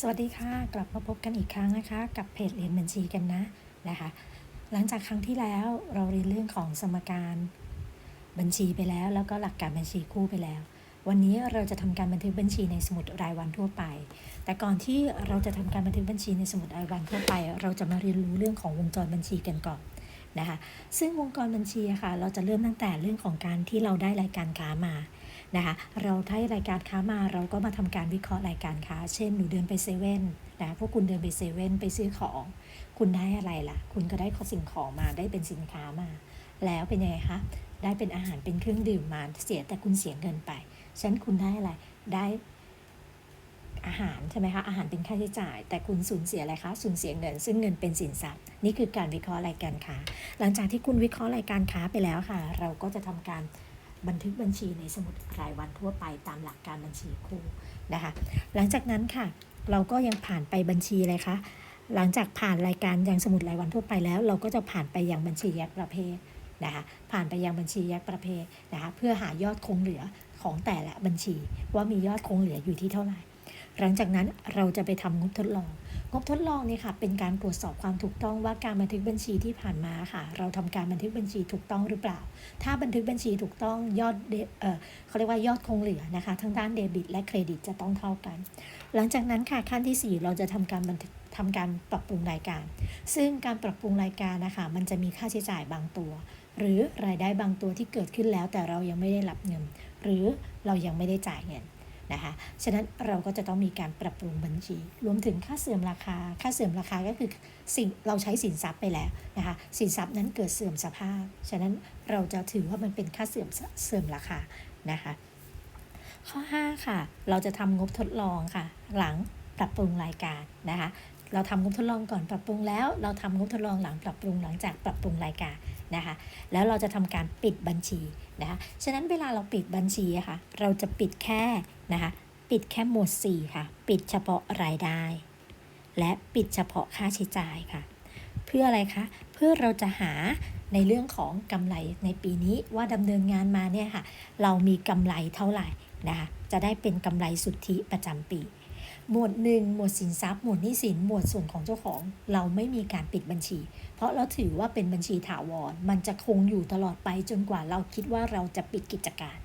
สวัสดีค่ะ กลับมาพบกันอีกครั้งนะคะ กับเพจเรียนบัญชีกันนะนะคะ หลังจากครั้งที่แล้วเราเรียนเรื่องของสมการบัญชีไปแล้ว แล้วก็หลักการบัญชีคู่ไปแล้ว วันนี้เราจะทำการบันทึกบัญชีในสมุดรายวันทั่วไป แต่ก่อนที่เราจะทำการบันทึกบัญชีในสมุดรายวันทั่วไป เราจะมาเรียนรู้เรื่องของวงจรบัญชีกันก่อนนะคะ ซึ่งวงจรบัญชีค่ะ เราจะเริ่มตั้งแต่เรื่องของการที่เราได้รายการค้ามา นะคะเราได้รายการค้ามาเราก็มาทำการวิเคราะห์รายการค้า เช่นหนูเดินไปเซเว่นนะพวกคุณเดินไปเซเว่นไปซื้อของ คุณได้อะไรล่ะ คุณก็ได้ข้อสิ่งของมาได้เป็นสินค้ามา แล้วเป็นยังไงคะได้เป็นอาหารเป็นเครื่องดื่มมาเสียแต่คุณเสียเงินไปฉะนั้นคุณได้อะไรได้อาหารใช่ไหมคะอาหารเป็นค่าใช้จ่าย แต่คุณสูญเสียอะไรคะสูญเสียเงิน ซึ่งเงินเป็นสินทรัพย์ นี่คือการวิเคราะห์รายการค้า หลังจากที่คุณวิเคราะห์รายการค้าไปแล้วค่ะ เราก็จะทำการ บันทึกบัญชีในสมุดรายวันทั่วไปตามหลักการบัญชีคู่นะคะ หลังจากนั้นค่ะ เราก็ยังผ่านไปบัญชีอะไรคะหลังจากผ่านรายการยังสมุดรายวันทั่วไปแล้ว เราก็จะผ่านไปยังบัญชีแยกประเภทนะคะผ่านไปยังบัญชีแยกประเภทนะคะเพื่อหายอดคงเหลือของแต่ละบัญชี ว่ามียอดคงเหลืออยู่ที่เท่าไหร่ หลังจากนั้นเราจะไปทำงบทดลอง งบทดลองเนี่ยค่ะเป็นการตรวจสอบความถูกต้องว่าการบันทึกบัญชีที่ผ่านมาค่ะ เราทำการบันทึกบัญชีถูกต้องหรือเปล่า ถ้าบันทึกบัญชีถูกต้องยอดเดเออเขาเรียกว่ายอดคงเหลือนะคะทั้งด้านเดบิต และเครดิตจะต้องเท่ากัน หลังจากนั้นค่ะขั้นที่ 4 เราจะทำการบันทึกทำการปรับปรุงรายการ ซึ่งการปรับปรุงรายการนะคะมันจะมีค่าใช้จ่ายบางตัว หรือรายได้บางตัวที่เกิดขึ้นแล้วแต่เรายังไม่ได้รับเงิน หรือเรายังไม่ได้จ่ายเงิน นะคะ ฉะนั้นเราก็จะต้องมีการปรับปรุงบัญชี รวมถึงค่าเสื่อมราคา ค่าเสื่อมราคาก็คือสิ่งเราใช้สินทรัพย์ไปแล้วนะคะ สินทรัพย์นั้นเกิดเสื่อมสภาพ ฉะนั้นเราจะถือว่ามันเป็นค่าเสื่อมเสื่อมราคานะคะ ข้อ 5 ค่ะ เราจะทำงบทดลองค่ะ หลังปรับปรุงรายการนะคะเราทำงบทดลองก่อนปรับปรุงแล้ว เราทำงบทดลองหลังปรับปรุงหลังจากปรับปรุงรายการนะคะ แล้วเราจะทำการปิดบัญชีนะคะ ฉะนั้นเวลาเราปิดบัญชีค่ะ เราจะปิดแค่ นะคะ ปิดแค่หมวด 4 ค่ะ ปิดเฉพาะรายได้ และปิดเฉพาะค่าใช้จ่ายค่ะ เพื่ออะไรคะ เพื่อเราจะหาในเรื่องของกำไรในปีนี้ว่าดำเนินงานมาเนี่ยค่ะ เรามีกำไรเท่าไหร่นะคะจะได้เป็นกำไรสุทธิประจำปี หมวดหนึ่งหมวดสินทรัพย์ หมวดหนี้สิน หมวดส่วนของเจ้าของ เราไม่มีการปิดบัญชี เพราะเราถือว่าเป็นบัญชีถาวร มันจะคงอยู่ตลอดไปจนกว่าเราคิดว่าเราจะปิดกิจการ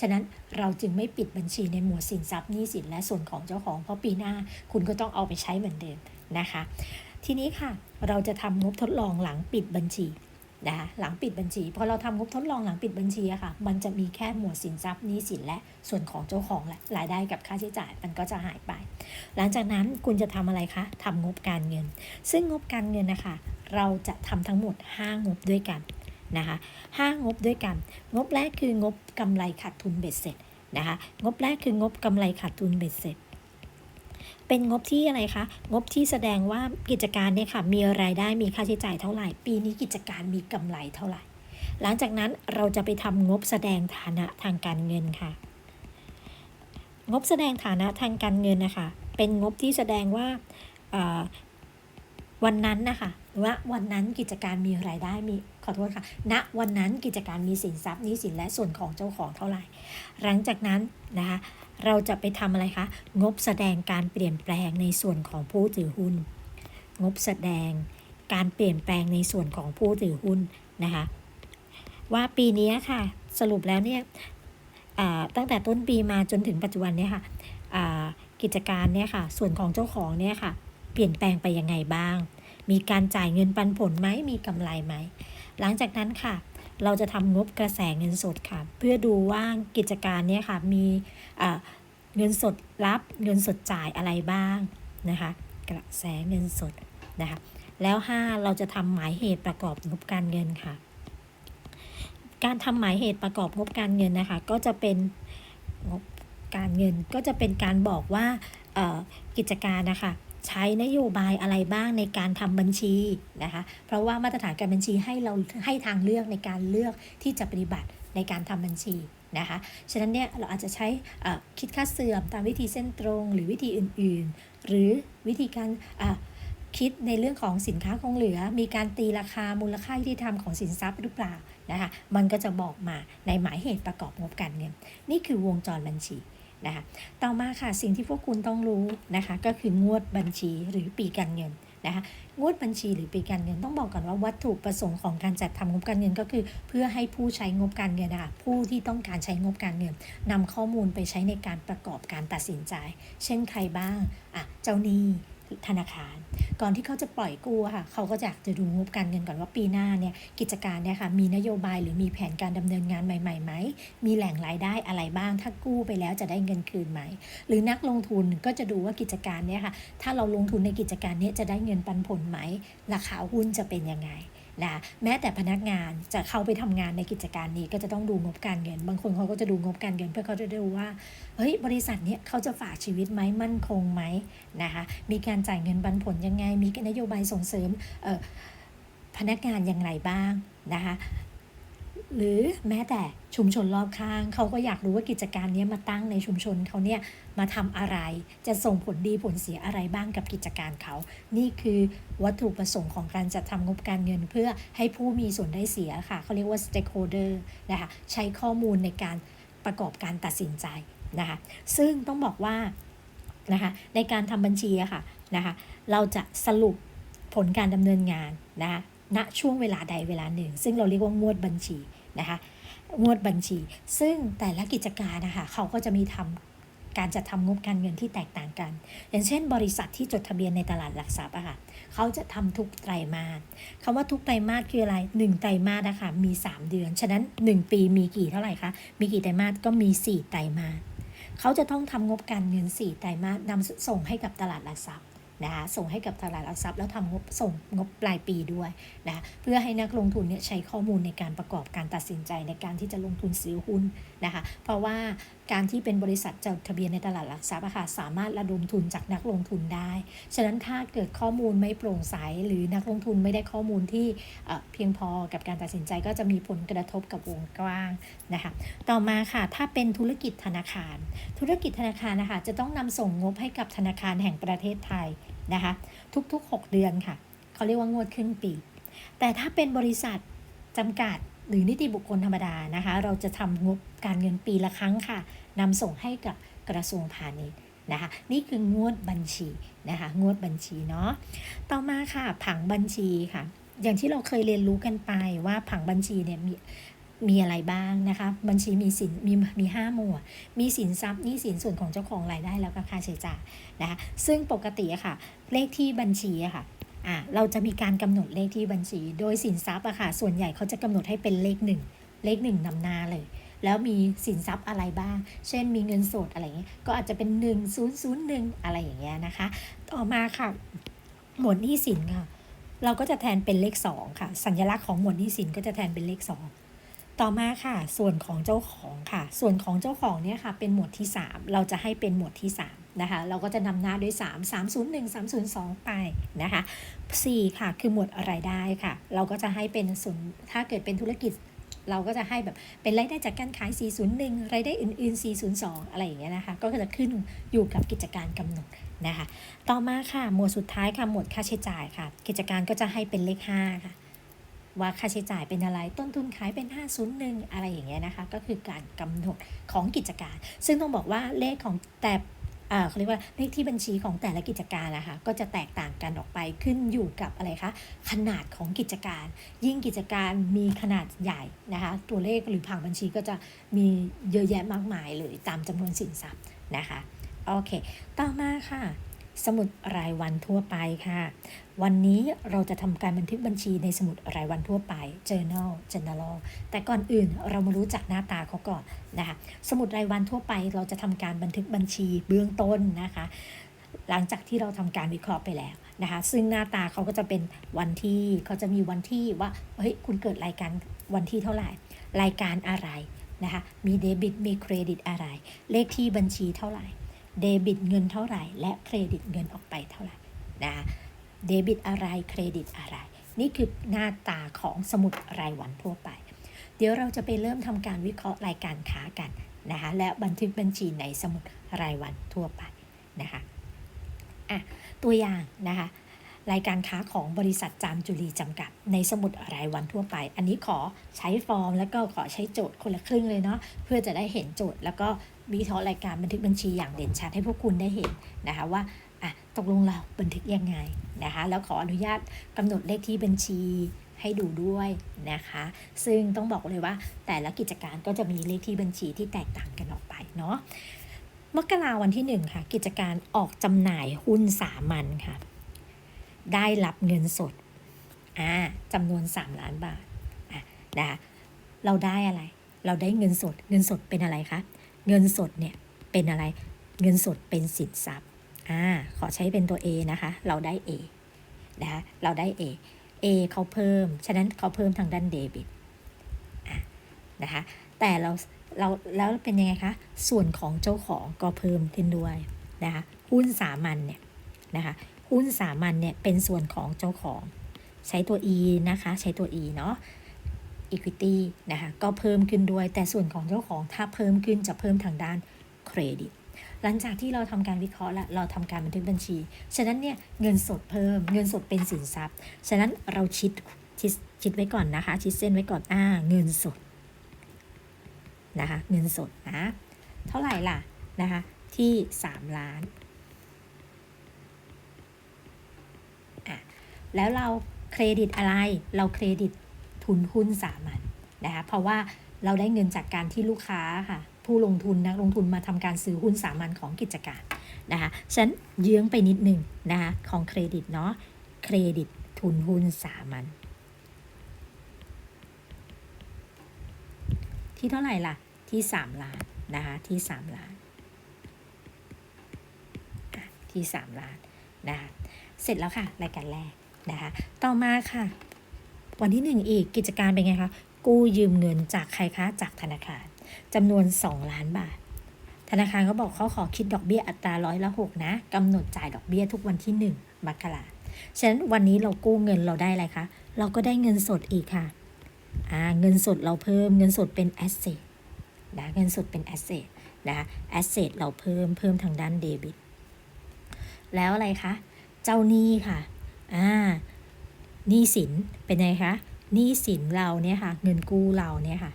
ฉะนั้นเราจึงไม่ปิดบัญชีในหมวดสินทรัพย์หนี้สินและส่วนของเจ้าของ เพราะปีหน้าคุณก็ต้องเอาไปใช้เหมือนเดิมนะคะ ทีนี้ค่ะเราจะทำงบทดลองหลังปิดบัญชีนะคะหลังปิดบัญชีพอเราทำงบทดลองหลังปิดบัญชีอะค่ะ มันจะมีแค่หมวดสินทรัพย์หนี้สินและส่วนของเจ้าของและรายได้กับค่าใช้จ่ายมันก็จะหายไป หลังจากนั้นคุณจะทำอะไรคะทำงบการเงิน ซึ่งงบการเงินนะคะ เราจะทำทั้งหมด 5 งบด้วยกัน นะคะห้างบด้วยกัน งบแรกคืองบกำไรขาดทุนเบ็ดเสร็จนะคะงบแรกคืองบกำไรขาดทุนเบ็ดเสร็จ เป็นงบที่อะไรคะ งบที่แสดงว่ากิจการเนี่ยค่ะมีรายได้มีค่าใช้จ่ายเท่าไหร่ ปีนี้กิจการมีกำไรเท่าไหร่ หลังจากนั้นเราจะไปทำงบแสดงฐานะทางการเงินค่ะ งบแสดงฐานะทางการเงินนะคะเป็นงบที่แสดงว่าวันนั้นนะคะ ว่าวันนั้นกิจการมีรายได้มีขอโทษค่ะ ณ วันนั้นกิจการมีสินทรัพย์นี้สินและส่วนของเจ้าของเท่าไหร่ หลังจากนั้นนะคะเราจะไปทำอะไรคะ งบแสดงการเปลี่ยนแปลงในส่วนของผู้ถือหุ้น งบแสดงการเปลี่ยนแปลงในส่วนของผู้ถือหุ้นนะคะ ว่าปีนี้ค่ะสรุปแล้วเนี่ยตั้งแต่ต้นปีมาจนถึงปัจจุบันเนี่ยค่ะกิจการเนี่ยค่ะ ส่วนของเจ้าของเนี่ยค่ะ เปลี่ยนแปลงไปยังไงบ้าง มีการจ่ายเงินปันผลไหมมีกำไรไหม หลังจากนั้นค่ะ เราจะทำงบกระแสเงินสดค่ะ เพื่อดูว่ากิจการเนี่ยค่ะมีเงินสดรับเงินสดจ่ายอะไรบ้างนะคะ กระแสเงินสดนะคะแล้ว 5 เราจะทำหมายเหตุประกอบงบการเงินค่ะ การทำหมายเหตุประกอบงบการเงินนะคะ ก็จะเป็นงบการเงินก็จะเป็นการบอกว่ากิจการนะคะ ใช้นโยบายอะไรบ้างในการทำบัญชีนะคะเพราะว่ามาตรฐานการบัญชีให้เราให้ทางเลือกในการเลือกที่จะปฏิบัติในการทำบัญชีนะคะฉะนั้นเนี่ยเราอาจจะใช้คิดค่าเสื่อมตามวิธีเส้นตรง หรือวิธีอื่นๆ หรือวิธีการคิดในเรื่องของสินค้าคงเหลือ มีการตีราคามูลค่ายุติธรรมของสินทรัพย์หรือเปล่านะคะมันก็จะบอกมาในหมายเหตุประกอบงบการเงินนี่คือวงจรบัญชี นะคะต่อมาค่ะสิ่งที่พวกคุณต้องรู้นะคะก็คืองวดบัญชีหรือปีการเงินนะคะงวดบัญชีหรือปีการเงินต้องบอกก่อนว่าวัตถุประสงค์ของการจัดทำงบการเงินก็คือ เพื่อให้ผู้ใช้งบการเงินนะคะผู้ที่ต้องการใช้งบการเงินนำข้อมูลไปใช้ในการประกอบการตัดสินใจ เช่นใครบ้างอะเจ้าหนี้ ธนาคาร ก่อนที่เขาจะปล่อยกู้ค่ะ เขาก็อยากจะดูงบการเงินก่อนว่าปีหน้าเนี่ยกิจการเนี่ยค่ะมีนโยบายหรือมีแผนการดำเนินงานใหม่ๆไหมมีแหล่งรายได้อะไรบ้าง ถ้ากู้ไปแล้วจะได้เงินคืนไหม หรือนักลงทุนก็จะดูว่ากิจการเนี่ยค่ะถ้าเราลงทุนในกิจการเนี้จะได้เงินปันผลไหมราคาหุ้นจะเป็นยังไง นะแม้แต่พนักงานจะเข้าไปทำงานในกิจการนี้ก็จะต้องดูงบการเงิน บางคนเขาก็จะดูงบการเงิน เพื่อเขาจะดูว่าเฮ้ยบริษัทเนี้ยเขาจะฝากชีวิตไหมมั่นคงไหมนะคะมีการจ่ายเงินปันผลยังไง มีนโยบายส่งเสริมพนักงานอย่างไรบ้างนะคะ หรือแม้แต่ชุมชนรอบข้าง เขาก็อยากรู้ว่ากิจการนี้มาตั้งในชุมชนเขาเนี่ยมาทำอะไร จะส่งผลดีผลเสียอะไรบ้างกับกิจการเขา นี่คือวัตถุประสงค์ของการจัดทำงบการเงิน เพื่อให้ผู้มีส่วนได้เสียค่ะ เขาเรียกว่า stakeholder นะคะใช้ข้อมูลในการประกอบการตัดสินใจนะคะซึ่งต้องบอกว่านะคะในการทำบัญชีอะค่ะนะคะเราจะสรุปผลการดำเนินงานนะคะณช่วงเวลาใดเวลาหนึ่ง ซึ่งเราเรียกว่างวดบัญชี นะคะงวดบัญชี ซึ่งแต่ละกิจการนะคะเขาก็จะมีทำการจัดทำงบการเงินที่แตกต่างกัน อย่างเช่น บริษัทที่จดทะเบียนในตลาดหลักทรัพย์อะค่ะเขาจะทำทุกไตรมาสคำว่าทุกไตรมาสคืออะไร 1 ไตรมาสนะคะมี 3 เดือน ฉะนั้น 1 ปีมีกี่เท่าไหร่คะ มีกี่ไตรมาสก็มี 4 ไตรมาสเขาจะต้องทำงบการเงิน 4 ไตรมาสนำส่งให้กับตลาดหลักทรัพย์ นะคะส่งให้กับตลาดหลักทรัพย์แล้วทำงบส่งงบปลายปีด้วยนะเพื่อให้นักลงทุนเนี่ยใช้ข้อมูลในการประกอบการตัดสินใจในการที่จะลงทุนซื้อหุ้นนะคะ เพราะว่าการที่เป็นบริษัทจดทะเบียนในตลาดหลักทรัพย์ค่ะสามารถระดมทุนจากนักลงทุนได้ ฉะนั้นถ้าเกิดข้อมูลไม่โปร่งใส หรือนักลงทุนไม่ได้ข้อมูลที่เพียงพอกับการตัดสินใจก็จะมีผลกระทบกับวงกว้างนะคะ ต่อมาค่ะ ถ้าเป็นธุรกิจธนาคาร ธุรกิจธนาคารนะคะจะต้องนำส่งงบให้กับธนาคารแห่งประเทศไทยนะคะ ทุกๆ 6 เดือนค่ะเขาเรียกว่างวดครึ่งปี แต่ถ้าเป็นบริษัทจำกัด หรือนิติบุคคลธรรมดานะคะ เราจะทำงบการเงินปีละครั้งค่ะนำส่งให้กับกระทรวงพาณิชย์นะคะนี่คืองวดบัญชีนะคะงวดบัญชีเนาะต่อมาค่ะผังบัญชีค่ะ อย่างที่เราเคยเรียนรู้กันไปว่าผังบัญชีเนี่ยมีมีอะไรบ้างนะคะบัญชีมีสินมีมีห้าหมวดมีสินทรัพย์นี้สินส่วนของเจ้าของรายได้แล้วก็ค่าใช้จ่ายนะคะซึ่งปกติอะค่ะเลขที่บัญชีอะค่ะ อ่าเราจะมีการกำหนดเลขที่บัญชี โดยสินทรัพย์อะค่ะ ส่วนใหญ่เขาจะกำหนดให้เป็นเลขหนึ่งเลขหนึ่งนำหน้าเลย แล้วมีสินทรัพย์อะไรบ้าง เช่นมีเงินสดอะไรเงี้ยก็อาจจะเป็น 1 0 0 1 อะไรอย่างเงี้ยนะคะ ต่อมาค่ะ หมวดหนี้สินค่ะ เราก็จะแทนเป็นเลข 2 ค่ะ สัญลักษณ์ของหมวดหนี้สินก็จะแทนเป็นเลข 2ต่อมาค่ะ ส่วนของเจ้าของค่ะ ส่วนของเจ้าของเนี่ยค่ะ เป็นหมวดที่ 3 เราจะให้เป็นหมวดที่ 3 นะคะเราก็จะนำหน้าด้วย 3 301 302 ไปนะคะ4ค่ะคือหมวดรายได้ค่ะ เราก็จะให้เป็นส่วนถ้าเกิดเป็นธุรกิจเราก็จะให้แบบเป็นรายได้จากการขาย 401 รายได้อื่น ๆ 402 อะไรอย่างเงี้ยนะคะ ก็จะขึ้นอยู่กับกิจการกำหนดนะคะ ต่อมาค่ะ หมวดสุดท้ายค่ะ หมวดค่าใช้จ่ายค่ะ กิจการก็จะให้เป็นเลข 5 ค่ะ ว่าค่าใช้จ่ายเป็นอะไร ต้นทุนขายเป็น 501 อะไรอย่างเงี้ยนะคะ ก็คือการกำหนดของกิจการ ซึ่งต้องบอกว่าเลขของแต่ เขาเรียกว่าเลขที่บัญชีของแต่ละกิจการนะคะก็จะแตกต่างกันออกไปขึ้นอยู่กับอะไรคะขนาดของกิจการ ยิ่งกิจการมีขนาดใหญ่นะคะตัวเลขหรือผังบัญชีก็จะมีเยอะแยะมากมายเลยตามจำนวนสินทรัพย์นะคะโอเค ต่อมาค่ะ สมุดรายวันทั่วไปค่ะ วันนี้เราจะทำการบันทึกบัญชีในสมุดรายวันทั่วไป journal general แต่ก่อนอื่นเรามารู้จักหน้าตาเขาก่อนนะคะ สมุดรายวันทั่วไป เราจะทำการบันทึกบัญชีเบื้องต้นนะคะ หลังจากที่เราทำการวิเคราะห์ไปแล้วนะคะ ซึ่งหน้าตาเขาก็จะเป็นวันที่เขาจะมีวันที่ว่า เฮ้ย คุณเกิดรายการวันที่เท่าไหร่ รายการอะไรนะคะ มีเดบิต มีเครดิตอะไร เลขที่บัญชีเท่าไหร่ เดบิตเงินเท่าไหร่ และเครดิตเงินออกไปเท่าไหร่นะเดบิตอะไรเครดิตอะไร นี่คือหน้าตาของสมุดรายวันทั่วไป เดี๋ยวเราจะไปเริ่มทำการวิเคราะห์รายการค้ากันนะคะและบันทึกบัญชีในสมุดรายวันทั่วไปนะคะอะตัวอย่างนะคะ รายการค้าของบริษัทจามจุรีจำกัด ในสมุดรายวันทั่วไป อันนี้ขอใช้ฟอร์ม แล้วก็ขอใช้โจทย์คนละครึ่งเลยเนาะเพื่อจะได้เห็นโจทย์ แล้วก็วิเคราะห์รายการบันทึกบัญชีอย่างเด่นชัดให้พวกคุณได้เห็นนะคะว่าอะตกลงเราบันทึกยังไงนะคะแล้วขออนุญาตกำหนดเลขที่บัญชีให้ดูด้วยนะคะ ซึ่งต้องบอกเลยว่าแต่ละกิจการก็จะมีเลขที่บัญชีที่แตกต่างกันออกไปเนาะมกราวันที่หนึ่งค่ะ กิจการออกจำหน่ายหุ้นสามัญค่ะ ได้รับเงินสดอ่าจำนวน 3 ล้านบาทอะนะคะเราได้อะไร เราได้เงินสด เงินสดเป็นอะไรคะ เงินสดเนี่ยเป็นอะไร เงินสดเป็นสินทรัพย์อ่าขอใช้เป็นตัว A นะคะ เราได้ A นะคะเราได้ A A เขาเพิ่ม ฉะนั้นเขาเพิ่มทางด้านเดบิตนะคะ แต่เราเราแล้วเป็นยังไงคะ ส่วนของเจ้าของก็เพิ่มขึ้นด้วยนะคะ หุ้นสามัญเนี่ยนะคะ หุ้นสามัญเนี่ยเป็นส่วนของเจ้าของ ใช้ตัว E นะคะ ใช้ตัว E เนาะ equity นะคะก็เพิ่มขึ้นด้วย แต่ส่วนของเจ้าของถ้าเพิ่มขึ้นจะเพิ่มทางด้านเครดิต หลังจากที่เราทำการวิเคราะห์และเราทำการบันทึกบัญชี ฉะนั้นเนี่ยเงินสดเพิ่ม เงินสดเป็นสินทรัพย์ ฉะนั้นเราชิดชิดชิดไว้ก่อนนะคะ ชิดเส้นไว้ก่อนอ่าเงินสดนะคะเงินสดนะเท่าไหร่ล่ะนะคะที่ 3 ล้าน อะ แล้วเราเครดิตอะไร เราเครดิตทุนหุ้นสามัญนะคะ เพราะว่าเราได้เงินจากการที่ลูกค้าค่ะ ผู้ลงทุนนักลงทุนมาทำการซื้อหุ้นสามัญของกิจการนะคะฉันเยื้องไปนิดหนึ่งนะคะของเครดิตเนาะ เครดิตทุนหุ้นสามัญที่เท่าไหร่ล่ะ ที่ 3 ล้านนะคะ ที่ 3 ล้าน ที่ 3 ล้านนะคะ เสร็จแล้วค่ะ รายการแรก นะคะต่อมาค่ะ วันที่หนึ่งอีกกิจการเป็นไงคะกู้ยืมเงินจากใครคะจากธนาคารจำนวน 2 ล้านบาท ธนาคารเขาบอกเขาขอคิดดอกเบี้ยอัตราร้อยละหกนะกำหนดจ่ายดอกเบี้ยทุกวันที่ 1มกราฉะนั้นวันนี้เรากู้เงินเราได้อะไรคะเราก็ได้เงินสดอีกค่ะอ่าเงินสดเราเพิ่มเงินสดเป็นแอสเซทนะเงินสดเป็นแอสเซทนะแอสเซทเราเพิ่มเพิ่มทางด้านเดบิตแล้วอะไรคะเจ้าหนี้ค่ะ อ่าหนี้สินเป็นไงคะหนี้สินเราเนี่ยค่ะ เงินกู้เราเนี่ยค่ะ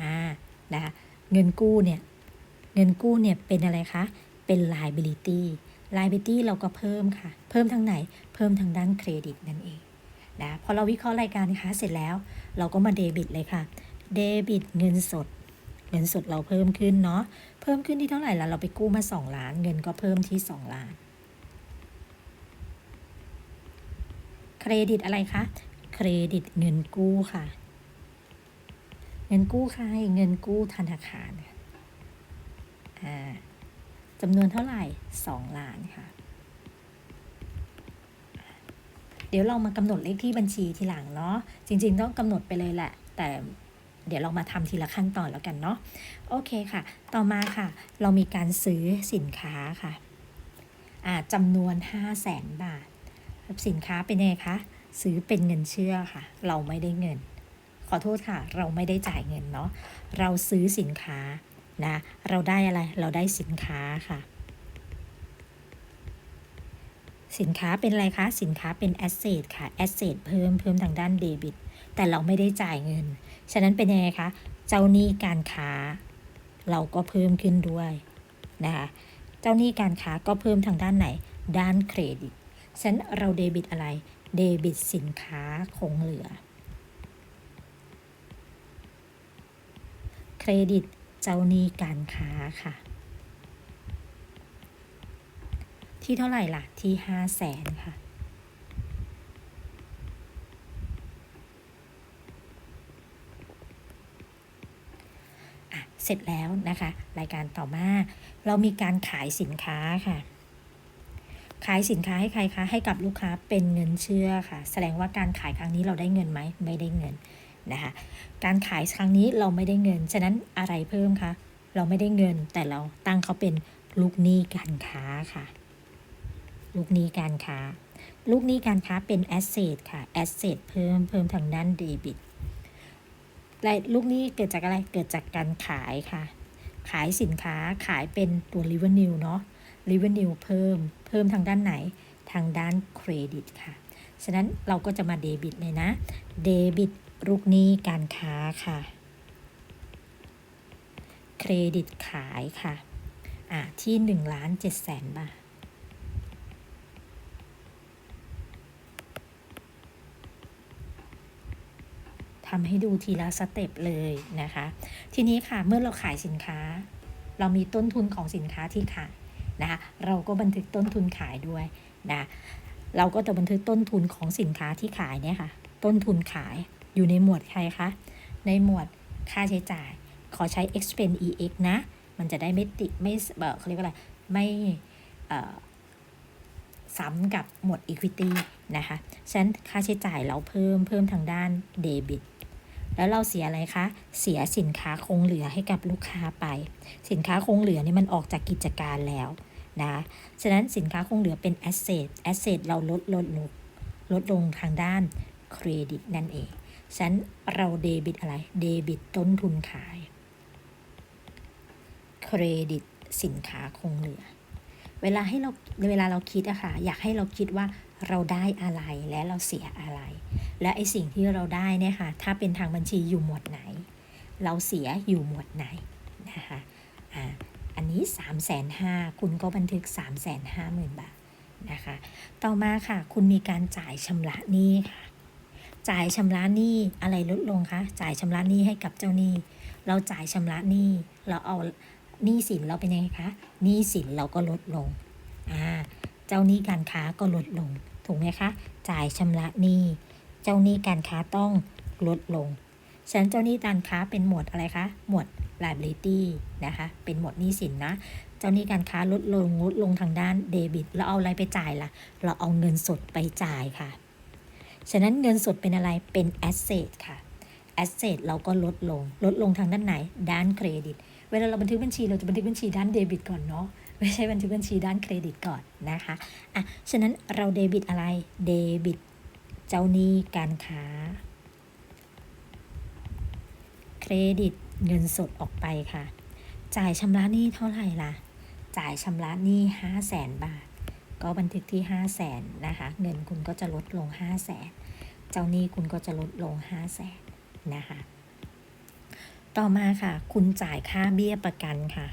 อ่านะคะเงินกู้เนี่ยเงินกู้เนี่ยเป็นอะไรคะเป็น liability liability เราก็เพิ่มค่ะ เพิ่มทางไหน เพิ่มทางด้านเครดิตนั่นเองนะพอเราวิเคราะห์รายการนะคะเสร็จแล้ว เราก็มาเดบิตเลยค่ะ เดบิตเงินสด เงินสดเราเพิ่มขึ้นเนาะ เพิ่มขึ้นที่เท่าไหร่ล่ะ เราไปกู้มา 2 ล้าน เงินก็เพิ่มที่ 2 ล้าน เครดิตอะไรคะ เครดิตเงินกู้ค่ะ เงินกู้ใครเงินกู้ธนาคารค่ะจำนวนเท่าไหร่ 2 ล้านค่ะ เดี๋ยวเรามากำหนดเลขที่บัญชีทีหลังเนาะ จริง ๆ ต้องกำหนดไปเลยแหละ แต่เดี๋ยวเรามาทำทีละขั้นตอนแล้วกันเนาะ โอเคค่ะ ต่อมาค่ะ เรามีการซื้อสินค้าค่ะจำนวน 5 0 0แสนบาท สินค้าเป็นยังไงคะ ซื้อเป็นเงินเชื่อค่ะ เราไม่ได้เงิน ขอโทษค่ะ เราไม่ได้จ่ายเงินเนาะ เราซื้อสินค้านะ เราได้อะไร เราได้สินค้าค่ะ สินค้าเป็นอะไรคะ สินค้าเป็นแอสเซทค่ะ แอสเซทเพิ่มเพิ่มทางด้านเดบิต แต่เราไม่ได้จ่ายเงิน ฉะนั้นเป็นยังไงคะ เจ้าหนี้การค้า เราก็เพิ่มขึ้นด้วยนะคะ เจ้าหนี้การค้าก็เพิ่มทางด้านไหน ด้านเครดิต ฉะนั้นเราเดบิตอะไร เดบิตสินค้าคงเหลือ เครดิตเจ้าหนี้การค้าค่ะ ที่เท่าไหร่ล่ะ ที่ห้าแสนค่ะอะเสร็จแล้วนะคะ รายการต่อมาเรามีการขายสินค้าค่ะ ขายสินค้าให้ใครคะ ให้กับลูกค้าเป็นเงินเชื่อค่ะ แสดงว่าการขายครั้งนี้เราได้เงินไหม ไม่ได้เงินนะคะ การขายครั้งนี้เราไม่ได้เงิน ฉะนั้นอะไรเพิ่มคะ เราไม่ได้เงิน แต่เราตั้งเขาเป็นลูกหนี้การค้าค่ะ ลูกหนี้การค้า ลูกหนี้การค้าเป็นแอสเซทค่ะ แอสเซทเพิ่มเพิ่มทางด้านเดบิตรายลูกหนี้เกิดจากอะไร เกิดจากการขายค่ะ ขายสินค้าขายเป็นตัว revenue เนาะ revenue เพิ่ม พิ่มทางด้านไหนทางด้านเครดิตค่ะ ฉะนั้นเราก็จะมาเดบิตเลยนะ เดบิตลูกหนี้การค้าค่ะ เครดิตขายค่ะ อะที่1ล้าน7แสนบาท ทำให้ดูทีละสเต็ปเลยนะคะ ทีนี้ค่ะเมื่อเราขายสินค้า เรามีต้นทุนของสินค้าที่ขาย นะคะเราก็บันทึกต้นทุนขายด้วยนะเราก็จะบันทึกต้นทุนของสินค้าที่ขายเนี่ยค่ะ ต้นทุนขายอยู่ในหมวดใครคะ ในหมวดค่าใช้จ่าย ขอใช้ expense ex นะ มันจะได้ไม่ติดไม่เขาเรียกว่าอะไร ไม่ซ้ำกับหมวด equity นะคะฉะนั้นค่าใช้จ่ายเราเพิ่มเพิ่มทางด้าน debit แล้วเราเสียอะไรคะ เสียสินค้าคงเหลือให้กับลูกค้าไป สินค้าคงเหลือนี่มันออกจากกิจการแล้ว นะฉะนั้นสินค้าคงเหลือเป็น asset asset เราลดลดลงลดลงทางด้านเครดิตนั่นเองฉะนั้นเราเดบิตอะไรเดบิตต้นทุนขายเครดิตสินค้าคงเหลือ เวลาให้เราเวลาเราคิดอะค่ะอยากให้เราคิดว่าเราได้อะไรและเราเสียอะไร และไอสิ่งที่เราได้เนี่ยค่ะถ้าเป็นทางบัญชีอยู่หมวดไหน เราเสียอยู่หมวดไหนนะคะอ่า อันนี้ 3 5 0 0 0คุณก็บันทึก 3 5 0 0 0 0 บาทนะคะ ต่อมาค่ะ คุณมีการจ่ายชำระหนี้ค่ะ จ่ายชำระหนี้อะไรลดลงคะ จ่ายชำระหนี้ให้กับเจ้าหนี้ เราจ่ายชำระหนี้ เราเอาหนี้สินเราเป็นยังไงคะ หนี้สินเราก็ลดลง อ่า เจ้าหนี้การค้าก็ลดลง ถูกไหมคะ จ่ายชำระหนี้ เจ้าหนี้การค้าต้องลดลง ฉะนั้นเจ้าหนี้การค้าเป็นหมวดอะไรคะ หมวด liability นะคะ เป็นหมวดหนี้สินนะ เจ้าหนี้การค้าลดลงลดลงทางด้านเดบิต เราเอาอะไรไปจ่ายล่ะ เราเอาเงินสดไปจ่ายค่ะ ฉะนั้นเงินสดเป็นอะไร เป็น asset ค่ะ asset เราก็ลดลง ลดลงทางด้านไหน ด้านเครดิต เวลาเราบันทึกบัญชี เราจะบันทึกบัญชีด้านเดบิตก่อนเนาะไม่ใช่บันทึกบัญชีด้านเครดิตก่อนนะคะ อะ ฉะนั้นเราเดบิตอะไร เดบิต เจ้าหนี้การค้า ดิตเงินสดออกไปค่ะ จ่ายชำระหนี้เท่าไหร่ล่ะ จ่ายชำระหนี้5 0 0แสนบาท ก็บันทึกที่5 0 0แสนนะคะ เงินคุณก็จะลดลง5 0 0แสนเจ้าหนี้คุณก็จะลดลง5 0 0แสนนะคะ ต่อมาค่ะ คุณจ่ายค่าเบี้ยประกันค่ะ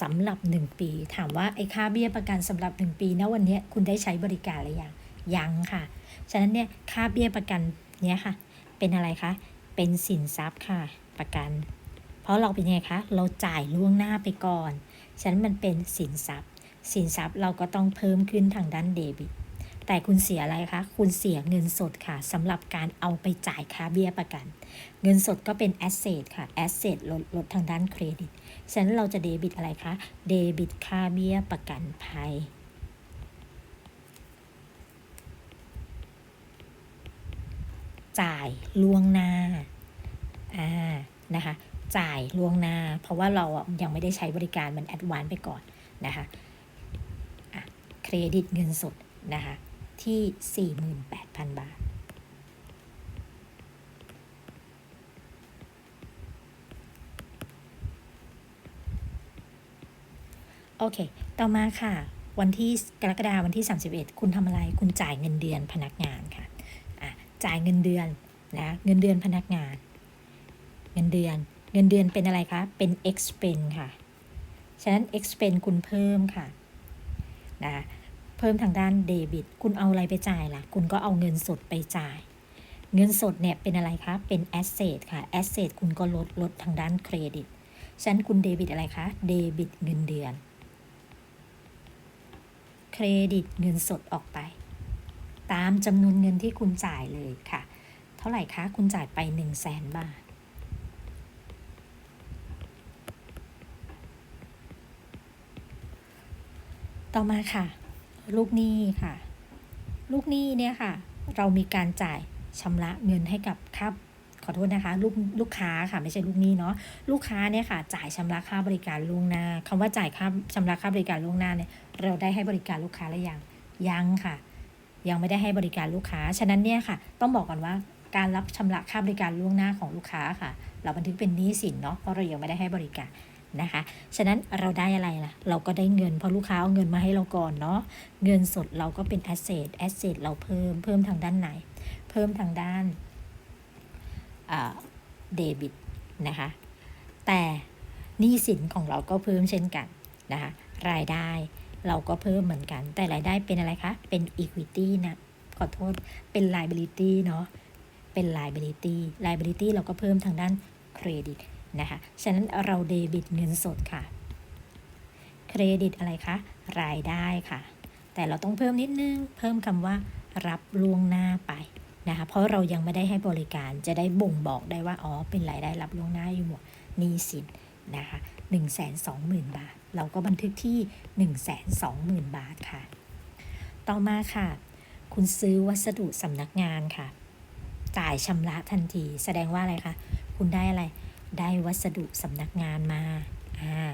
สำหรับ 1 ปี ถามว่าไอ้ค่าเบี้ยประกันสำหรับ 1 ปีนะวันนี้คุณได้ใช้บริการหรือยังยังค่ะ ฉะนั้นเนี่ยค่าเบี้ยประกันเนี่ยค่ะ เป็นอะไรคะ เป็นสินทรัพย์ค่ะ ประกัน เพราะเราเป็นไงคะ เราจ่ายล่วงหน้าไปก่อนฉะนั้นมันเป็นสินทรัพย์ สินทรัพย์เราก็ต้องเพิ่มขึ้นทางด้านเดบิต แต่คุณเสียอะไรคะ คุณเสียเงินสดค่ะสำหรับการเอาไปจ่ายค่าเบี้ยประกัน เงินสดก็เป็นแอสเซทค่ะแอสเซทลดลดทางด้านเครดิต ฉะนั้นเราจะเดบิตอะไรคะ เดบิตค่าเบี้ยประกันภัยจ่ายล่วงหน้า อ่านะคะ จ่ายล่วงหน้า เพราะว่าเราอะยังไม่ได้ใช้บริการมันแอดวานไปก่อนนะคะอะเครดิตเงินสดนะคะที่ 48,000 บาทโอเค ต่อมาค่ะ วันที่กรกฎาคมวันที่ 31 คุณทำอะไร คุณจ่ายเงินเดือนพนักงานค่ะอะจ่ายเงินเดือนนะ เงินเดือนพนักงาน เงินเดือน เงินเดือนเป็นอะไรคะ เป็น expense ค่ะ ฉะนั้น expense คุณเพิ่มค่ะนะคะเพิ่มทางด้านเดบิต คุณเอาอะไรไปจ่ายล่ะ คุณก็เอาเงินสดไปจ่าย เงินสดเนี่ยเป็นอะไรคะ เป็น asset ค่ะ asset คุณก็ลดลดทางด้านเครดิต ฉะนั้นคุณเดบิตอะไรคะ เดบิตเงินเดือน เครดิตเงินสดออกไป ตามจำนวนเงินที่คุณจ่ายเลยค่ะ เท่าไหร่คะ คุณจ่ายไป 1 0 0 0 0แสนบาท ต่อมาค่ะ ลูกหนี้ค่ะ ลูกหนี้เนี่ยค่ะ เรามีการจ่ายชำระเงินให้กับค่าขอโทษนะคะลูกลูกค้าค่ะไม่ใช่ลูกหนี้เนาะลูกค้าเนี่ยค่ะ จ่ายชำระค่าบริการล่วงหน้าคำว่าจ่ายค่าชำระค่าบริการล่วงหน้าเนี่ยเราได้ให้บริการลูกค้าหรือยังยังค่ะ ยังไม่ได้ให้บริการลูกค้า ฉะนั้นเนี่ยค่ะ ต้องบอกก่อนว่าการรับชำระค่าบริการล่วงหน้าของลูกค้าค่ะ เราบันทึกเป็นหนี้สินเนาะเพราะเรายังไม่ได้ให้บริการ นะคะ ฉะนั้นเราได้อะไรล่ะ เราก็ได้เงินเพราะลูกค้าเอาเงินมาให้เราก่อนเนาะ เงินสดเราก็เป็น asset asset เราเพิ่ม เพิ่มทางด้านไหน เพิ่มทางด้านเดบิตนะคะ แต่หนี้สินของเราก็เพิ่มเช่นกันนะคะ รายได้เราก็เพิ่มเหมือนกัน แต่รายได้เป็นอะไรคะ เป็น equity นะขอโทษ เป็น liability เนาะ เป็น liability liability เราก็เพิ่มทางด้านเครดิต นะคะฉะนั้นเราเดบิตเงินสดค่ะ เครดิตอะไรคะรายได้ค่ะ แต่เราต้องเพิ่มนิดนึง เพิ่มคำว่า รับล่วงหน้าไปนะคะเพราะเรายังไม่ได้ให้บริการจะได้บ่งบอกได้ว่าอ๋อเป็นรายได้รับล่วงหน้าอยู่หมดนี้สินนะคะ1 2 0 0 0 0 บาท เราก็บันทึกที่ 1 2 0 0 0 0 บาทค่ะ ต่อมาค่ะ คุณซื้อวัสดุสำนักงานค่ะจ่ายชำระทันที แสดงว่าอะไรคะ คุณได้อะไร ได้วัสดุสำนักงานมาอ่า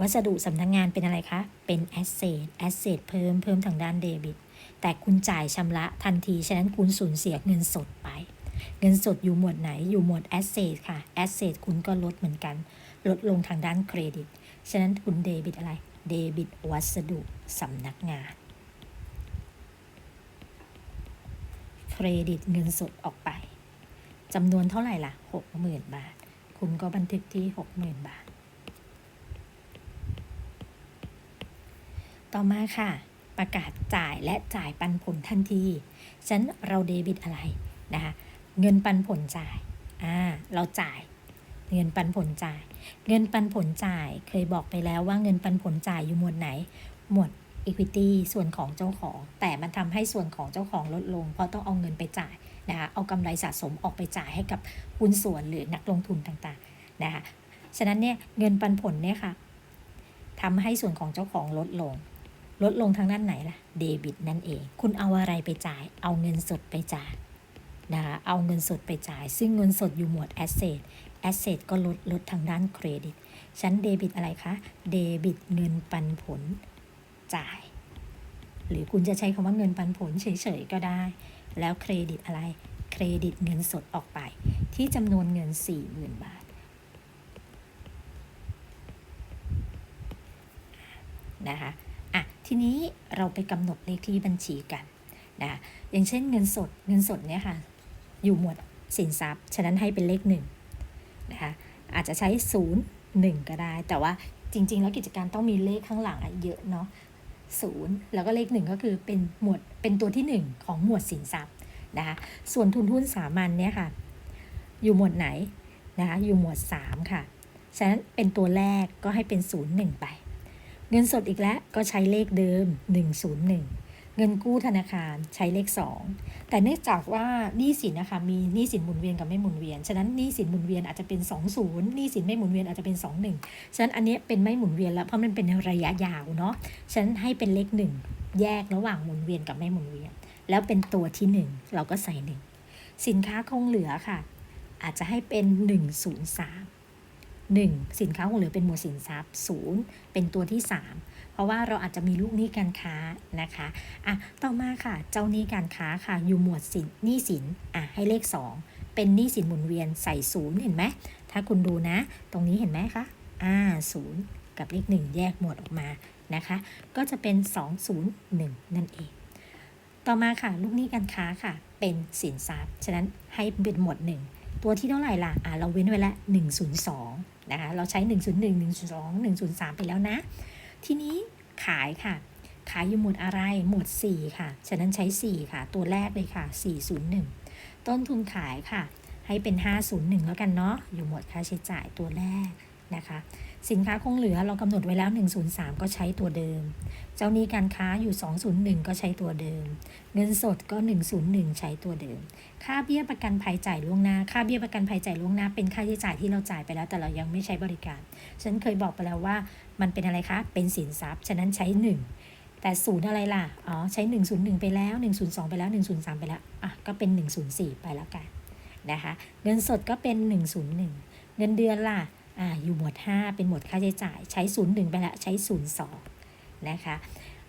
วัสดุสำนักงานเป็นอะไรคะ เป็น asset asset เพิ่มเพิ่มทางด้านเดบิต แต่คุณจ่ายชำระทันที ฉะนั้นคุณสูญเสียเงินสดไป เงินสดอยู่หมวดไหน อยู่หมวด asset ค่ะ asset คุณก็ลดเหมือนกัน ลดลงทางด้านเครดิต ฉะนั้นคุณเดบิตอะไร เดบิตวัสดุสำนักงาน เครดิตเงินสดออกไป จำนวนเท่าไหร่ล่ะ60,000บาท คุณก็บันทึกที่60,000บาท ต่อมาค่ะ ประกาศจ่ายและจ่ายปันผลทันที ฉันเราเดบิตอะไรนะคะเงินปันผลจ่ายอ่าเราจ่าย เงินปันผลจ่าย เงินปันผลจ่ายเคยบอกไปแล้วว่าเงินปันผลจ่ายอยู่หมวดไหน หมวด equity ส่วนของเจ้าของ แต่มันทำให้ส่วนของเจ้าของลดลง เพราะต้องเอาเงินไปจ่าย นะคะเอากำไรสะสมออกไปจ่ายให้กับหุ้นส่วนหรือนักลงทุนต่างๆนะคะฉะนั้นเนี่ยเงินปันผลเนี่ยค่ะทำให้ส่วนของเจ้าของลดลง ลดลงทางด้านไหนล่ะเดบิตนั่นเอง คุณเอาอะไรไปจ่าย เอาเงินสดไปจ่ายนะคะเอาเงินสดไปจ่าย ซึ่งเงินสดอยู่หมวด asset asset ก็ลดลดทางด้านเครดิตฉันเดบิตอะไรคะเดบิตเงินปันผลจ่าย หรือคุณจะใช้คำว่าเงินปันผลเฉยๆก็ได้ แล้วเครดิตอะไร เครดิตเงินสดออกไป ที่จำนวนเงิน 40,000 บาทนะคะอะทีนี้เราไปกำหนดเลขที่บัญชีกันนะคะอย่างเช่นเงินสดเงินสดเนี่ยค่ะ อยู่หมวดสินทรัพย์ ฉะนั้นให้เป็นเลขหนึ่งนะคะอาจจะใช้ 0 1 ก็ได้ แต่ว่าจริง ๆ แล้วกิจการต้องมีเลขข้างหลังอะเยอะเนาะ ศูนย์แล้วก็เลขหนึ่งก็คือเป็นหมวดเป็นตัวที่ 1 ของหมวดสินทรัพย์นะคะส่วนทุนหุ้นสามัญเนี่ยค่ะ อยู่หมวดไหนนะคะอยู่หมวด 3 ค่ะฉะนั้นเป็นตัวแรกก็ให้เป็น 0 1 ไป เงินสดอีกแล้วก็ใช้เลขเดิม 101 เงินกู้ธนาคารใช้เลข 2 แต่เนื่องจากว่าหนี้สินนะคะมีหนี้สินหมุนเวียนกับไม่หมุนเวียน ฉะนั้นหนี้สินหมุนเวียนอาจจะเป็น 20หนี้สินไม่หมุนเวียนอาจจะเป็น 21 ฉะนั้นอันนี้เป็นไม่หมุนเวียนแล้วเพราะมันเป็นระยะยาวเนาะ ฉะนั้นให้เป็นเลข 1 แยกระหว่างหมุนเวียนกับไม่หมุนเวียน แล้วเป็นตัวที่ 1 เราก็ใส่ 1 สินค้าคงเหลือค่ะ อาจจะให้เป็น 103 1 สินค้าคงเหลือเป็นหมวดสินทรัพย์0เป็นตัวที่ 3 เพราะว่าเราอาจจะมีลูกหนี้การค้านะคะอะต่อมาค่ะ เจ้าหนี้การค้าค่ะ อยู่หมวดสินหนี้สินอะให้เลข 2 เป็นหนี้สินหมุนเวียนใส่ศูนย์เห็นไหมถ้าคุณดูนะ ตรงนี้เห็นไหมคะอ่าศูนย์กับเลข 1 แยกหมวดออกมานะคะ ก็จะเป็น 201 นั่นเอง ต่อมาค่ะ ลูกหนี้การค้าค่ะ เป็นสินทรัพย์ ฉะนั้นให้เป็นหมวด 1 ตัวที่เท่าไหร่ล่ะอ่าเราเว้นไว้ละ102 นะคะ เราใช้ 101 102 103 ไปแล้วนะ ทีนี้ขายค่ะ ขายอยู่หมวดอะไร หมวด 4 ค่ะ ฉะนั้นใช้ 4 ค่ะ ตัวแรกเลยค่ะ 401 ต้นทุนขายค่ะ ให้เป็น 501 แล้วกันเนาะ อยู่หมวดค่าใช้จ่ายตัวแรกนะคะ สินค้าคงเหลือเรากำหนดไว้แล้ว 103 ก็ใช้ตัวเดิม เจ้าหนี้การค้าอยู่ 201 ก็ใช้ตัวเดิม เงินสดก็ 101 ใช้ตัวเดิม ค่าเบี้ยประกันภัยจ่ายล่วงหน้า ค่าเบี้ยประกันภัยจ่ายล่วงหน้า เป็นค่าใช้จ่ายที่เราจ่ายไปแล้วแต่เรายังไม่ใช้บริการ ฉันเคยบอกไปแล้วว่ามันเป็นอะไรคะ เป็นสินทรัพย์ ฉะนั้นใช้ 1 แต่ศูนย์อะไรล่ะ อ๋อ ใช้ 101 ไปแล้ว 102 ไปแล้ว 103 ไปแล้ว อะ ก็เป็น 104 ไปแล้วกันนะคะ เงินสดก็เป็น 101 เงินเดือนล่ะ อ่าอยู่หมวด 5 เป็นหมวดค่าใช้จ่าย ใช้ 01 ไปแล้วใช้ 02 นะคะ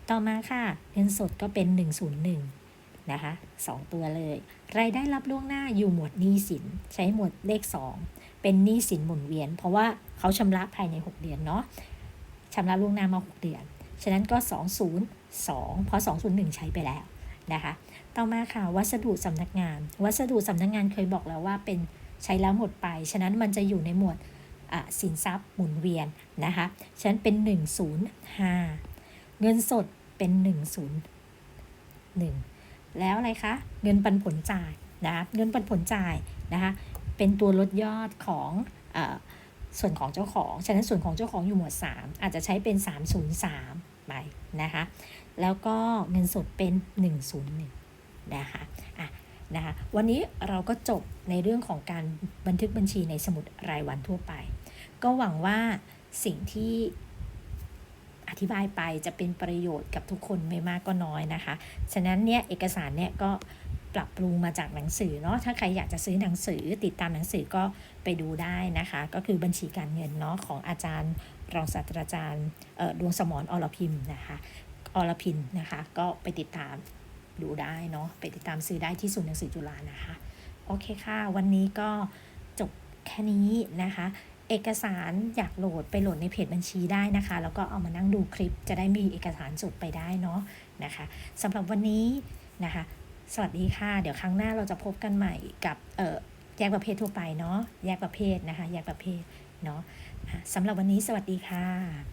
ต่อมาค่ะเงินสดก็เป็น 101 นะคะสองตัวเลย รายได้รับล่วงหน้าอยู่หมวดหนี้สิน ใช้หมวดเลข 2 เป็นหนี้สินหมุนเวียน เพราะว่าเขาชำระภายใน 6 เดือนเนาะชำระล่วงหน้ามา 6 เดือน ฉะนั้นก็ 202 เพราะ 201 ใช้ไปแล้วนะคะ ต่อมาค่ะวัสดุสำนักงาน วัสดุสำนักงานเคยบอกแล้วว่าเป็นใช้แล้วหมดไป ฉะนั้นมันจะอยู่ในหมวด สินทรัพย์หมุนเวียนนะคะฉันเป็น 105 เงินสดเป็น 101 แล้วอะไรคะ เงินปันผลจ่ายนะคะเงินปันผลจ่ายนะคะเป็นตัวลดยอดของอส่วนของเจ้าของ ฉะนั้นส่วนของเจ้าของอยู่หมวด 3 อาจจะใช้เป็น 303ไปนะคะแล้วก็เงินสดเป็น 101นะคะอะนะคะวันนี้เราก็จบในเรื่องของการบันทึกบัญชีในสมุดรายวันทั่วไป ก็หวังว่าสิ่งที่อธิบายไปจะเป็นประโยชน์กับทุกคนไม่มากก็น้อยนะคะ ฉะนั้นเนี่ยเอกสารเนี่ยก็ปรับปรุงมาจากหนังสือเนาะ ถ้าใครอยากจะซื้อหนังสือติดตามหนังสือก็ไปดูได้นะคะ ก็คือบัญชีการเงินเนาะของอาจารย์ รองศาสตราจารย์ดวงสมรอรพิมพ์นะคะอรพินนะคะ ก็ไปติดตามดูได้เนาะ ไปติดตามซื้อได้ที่ศูนย์หนังสือจุฬานะคะ โอเคค่ะ วันนี้ก็จบแค่นี้นะคะ เอกสารอยากโหลดไปโหลดในเพจบัญชีได้นะคะ แล้วก็เอามานั่งดูคลิปจะได้มีเอกสารสดไปได้เนาะนะคะสำหรับวันนี้นะคะ สวัสดีค่ะ เดี๋ยวครั้งหน้าเราจะพบกันใหม่กับเอ่อแยกประเภททั่วไปเนาะแยกประเภทนะคะ แยกประเภทเนาะสำหรับวันนี้สวัสดีค่ะ